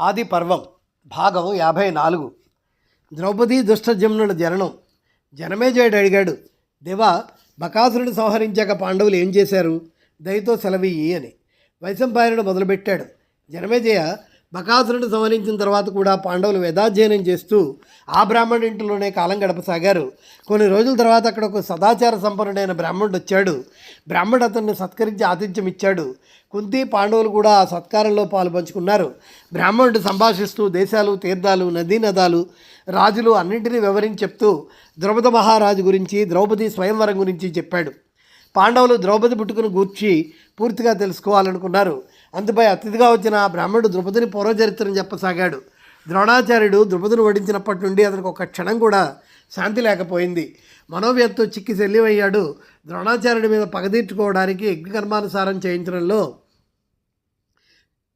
ఆది పర్వం భాగం యాభై నాలుగు ద్రౌపది దుష్టజమ్నుల జననం. జనమేజయుడు అడిగాడు దేవా బకాసురుని సంహరించాక పాండవులు ఏం చేశారు? దయతో సెలవియ్యి అని. వైశంపాయనుడు మొదలుపెట్టాడు జనమేజయ బకాసురుడు సంహరించిన తర్వాత కూడా పాండవులు వేదాధ్యయనం చేస్తూ ఆ బ్రాహ్మణుడి ఇంటిలోనే కాలం గడపసాగారు. కొన్ని రోజుల తర్వాత అక్కడ ఒక సదాచార సంపన్నుడైన బ్రాహ్మణుడు వచ్చాడు. బ్రాహ్మణుడు అతన్ని సత్కరించి ఆతిథ్యం ఇచ్చాడు. కుంతి పాండవులు కూడా ఆ సత్కారంలో పాలు పంచుకున్నారు. బ్రాహ్మణుడు సంభాషిస్తూ దేశాలు తీర్థాలు నదీ నదాలు రాజులు అన్నింటినీ వివరించి చెప్తూ ద్రౌపద మహారాజు గురించి ద్రౌపది స్వయంవరం గురించి చెప్పాడు. పాండవులు ద్రౌపది పుట్టుకుని గూర్చి పూర్తిగా తెలుసుకోవాలనుకున్నారు. అందుపై అతిథిగా వచ్చిన ఆ బ్రాహ్మణుడు ద్రుపదిని పూర్వచరిత్రను చెప్పసాగాడు. ద్రోణాచార్యుడు ద్రుపదిని వడించినప్పటి నుండి అతనికి ఒక క్షణం కూడా శాంతి లేకపోయింది. మనోవ్యతతో చిక్కి శల్యమయ్యాడు. ద్రోణాచార్యుడి మీద పగదీర్చుకోవడానికి యజ్ఞకర్మానుసారం చేయించడంలో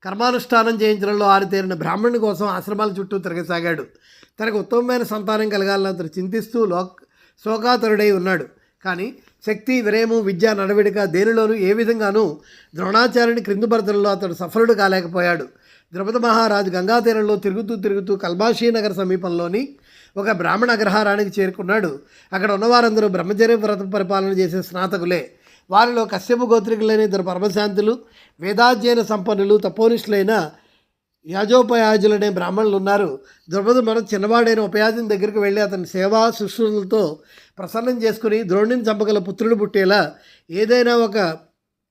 కర్మానుష్ఠానం చేయించడంలో ఆరితేరిన బ్రాహ్మణుని కోసం ఆశ్రమాల చుట్టూ తిరగసాగాడు. తనకు ఉత్తమమైన సంతానం కలగాలని అతను చింతిస్తూ లోక్ శోకాతరుడై ఉన్నాడు. కానీ శక్తి విరయము విద్య నడవడిక దేనిలోనూ ఏ విధంగానూ ద్రోణాచార్యుని క్రింది భర్తలలో అతడు సఫలుడు కాలేకపోయాడు. ద్రౌపద మహారాజు గంగా తీరంలో తిరుగుతూ తిరుగుతూ కల్మాషీనగర్ సమీపంలోని ఒక బ్రాహ్మణ అగ్రహారానికి చేరుకున్నాడు. అక్కడ ఉన్నవారందరూ బ్రహ్మచర్య వ్రత పరిపాలన చేసే స్నాతకులే. వారిలో కశ్యప గోత్రికులైన ఇద్దరు పరమశాంతులు వేదాధ్యయన సంపన్నులు తపోనిష్ఠులైన యాజోపయాజులనే బ్రాహ్మణులు ఉన్నారు. ద్రౌపది మనం చిన్నవాడైన ఉపయాజుని దగ్గరికి వెళ్ళి అతని సేవా శుశ్రూషలతో ప్రసన్నం చేసుకుని ద్రోణిని చంపగల పుత్రుడు పుట్టేలా ఏదైనా ఒక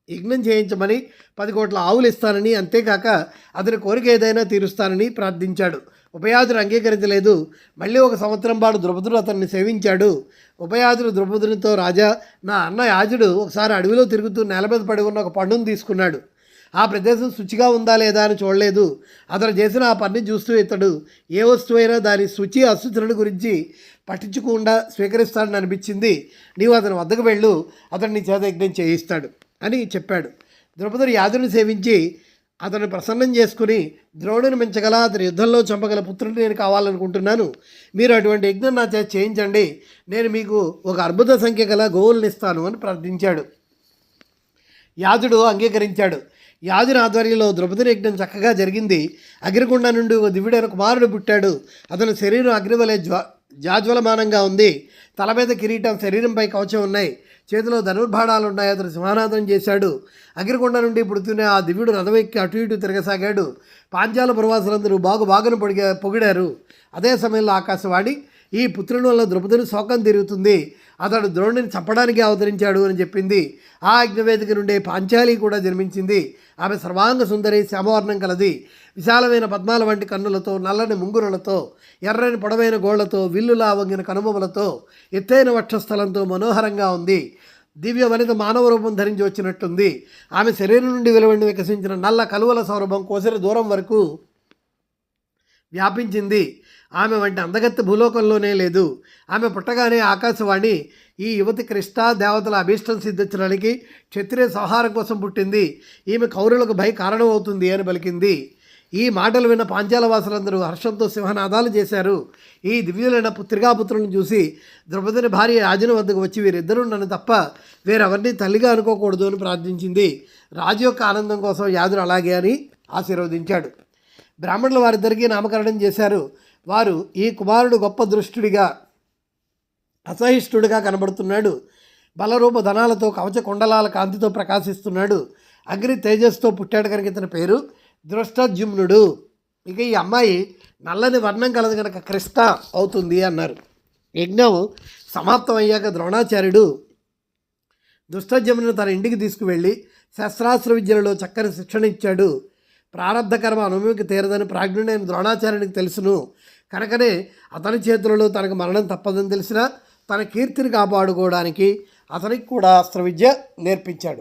యజ్ఞం చేయించమని పది కోట్ల ఆవులు ఇస్తానని అంతేకాక అతని కోరిక ఏదైనా తీరుస్తానని ప్రార్థించాడు. ఉపయాదుడు అంగీకరించలేదు. మళ్ళీ ఒక సంవత్సరం పాటు ద్రౌపదుడు అతన్ని సేవించాడు. ఉపయాదుడు ద్రౌపదునితో రాజా నా అన్న యాజుడు ఒకసారి అడవిలో తిరుగుతూ నేల మీద పడి ఉన్న ఒక పండును తీసుకున్నాడు. ఆ ప్రదేశం శుచిగా ఉందా లేదా అని చూడలేదు. అతను చేసిన ఆ పని చూస్తూ ఇతడు ఏ వస్తువైనా దాని శుచి అశుచులను గురించి పట్టించకుండా స్వీకరిస్తాడని అనిపించింది. నీవు అతని వద్దకు వెళ్ళు అతన్ని చేత యజ్ఞం చేయిస్తాడు అని చెప్పాడు. ద్రౌపదుడు యాదుని సేవించి అతను ప్రసన్నం చేసుకుని ద్రోణుని మించగల అతని యుద్ధంలో చంపగల పుత్రుడు నేను కావాలనుకుంటున్నాను. మీరు అటువంటి యజ్ఞం నా చేత చేయించండి. నేను మీకు ఒక అద్భుత సంఖ్య గల గోవులను ఇస్తాను అని ప్రార్థించాడు. యాజుడు అంగీకరించాడు. యాజుని ఆధ్వర్యంలో ద్రౌపది యజ్ఞం చక్కగా జరిగింది. అగ్నికుండ నుండి ఒక దివ్యుడైన కుమారుడు పుట్టాడు. అతని శరీరం అగ్నివలే జ్వా జాజ్వలమానంగా ఉంది. తల మీద కిరీటం శరీరంపై కవచం ఉన్నాయి. చేతిలో ధనుర్భాణాలు ఉన్నాయి. అతను సింహానాదం చేశాడు. అగ్నికొండ నుండి పుడుతున్న ఆ దివ్యుడు రథం ఎక్కి అటు ఇటు తిరగసాగాడు. పాంచాల పురవాసులందరూ బాగు బాగును పొడిగా పొగిడారు. అదే సమయంలో ఆకాశవాణి ఈ పుత్రుని వల్ల ద్రౌపదిని శోకం తిరుగుతుంది అతడు ద్రోణుని చంపడానికి అవతరించాడు అని చెప్పింది. ఆ అగ్నివేదిక నుండే పాంచాలి కూడా జన్మించింది. ఆమె సర్వాంగ సుందరి శ్యామవర్ణం కలది. విశాలమైన పద్మాల వంటి కన్నులతో నల్లని ముంగురులతో ఎర్రని పొడవైన గోళ్ళతో విల్లులా వంగిన కనుమములతో ఎత్తైన వక్షస్థలంతో మనోహరంగా ఉంది. దివ్య వనిత మానవ రూపం ధరించి వచ్చినట్టుంది. ఆమె శరీరం నుండి వెలువడి వికసించిన నల్ల కలువల సౌరభం కోసిన దూరం వరకు వ్యాపించింది. ఆమె వంటి అందగత్త భూలోకంలోనే లేదు. ఆమె పుట్టగానే ఆకాశవాణి ఈ యువతి కృష్ణ దేవతల అభీష్టం సిద్ధించడానికి క్షత్రియ సంహారం కోసం పుట్టింది. ఈమె కౌరులకు భయ కారణమవుతుంది అని పలికింది. ఈ మాటలు విన్న పాంచాల వాసులందరూ హర్షంతో సింహనాదాలు చేశారు. ఈ దివ్యులైన పుత్రికాపుత్రులను చూసి ద్రౌపదిని భార్య రాజుని వద్దకు వచ్చి వీరిద్దరూ నన్ను తప్ప వేరెవరిని తల్లిగా అనుకోకూడదు అని ప్రార్థించింది. రాజు యొక్క ఆనందం కోసం యాదుడు అలాగే అని ఆశీర్వదించాడు. బ్రాహ్మణులు వారిద్దరికీ నామకరణం చేశారు. వారు ఈ కుమారుడు గొప్ప దృష్టుడిగా అసహిష్ఠుడిగా కనబడుతున్నాడు. బలరూప ధనాలతో కవచ కుండలాల కాంతితో ప్రకాశిస్తున్నాడు. అగ్ని తేజస్తో పుట్టాడు కనుక ఇతని పేరు దృష్టజుమ్నుడు ఇక ఈ అమ్మాయి నల్లని వర్ణం కలదు కనుక కృష్ణ అవుతుంది అన్నారు. యజ్ఞం సమాప్తం అయ్యాక ద్రోణాచార్యుడు దుష్టజమును తన ఇంటికి తీసుకువెళ్ళి శస్త్రాస్త్ర విద్యలలో చక్కని శిక్షణ ఇచ్చాడు. ప్రారంధ కర్మ అనుభవికి తీరదని ప్రాజ్ఞుడైన ద్రోణాచార్యునికి తెలుసును. కనుకనే అతని చేతులలో తనకు మరణం తప్పదని తెలిసినా తన కీర్తిని కాపాడుకోవడానికి అతనికి కూడా అస్త్ర విద్య నేర్పించాడు.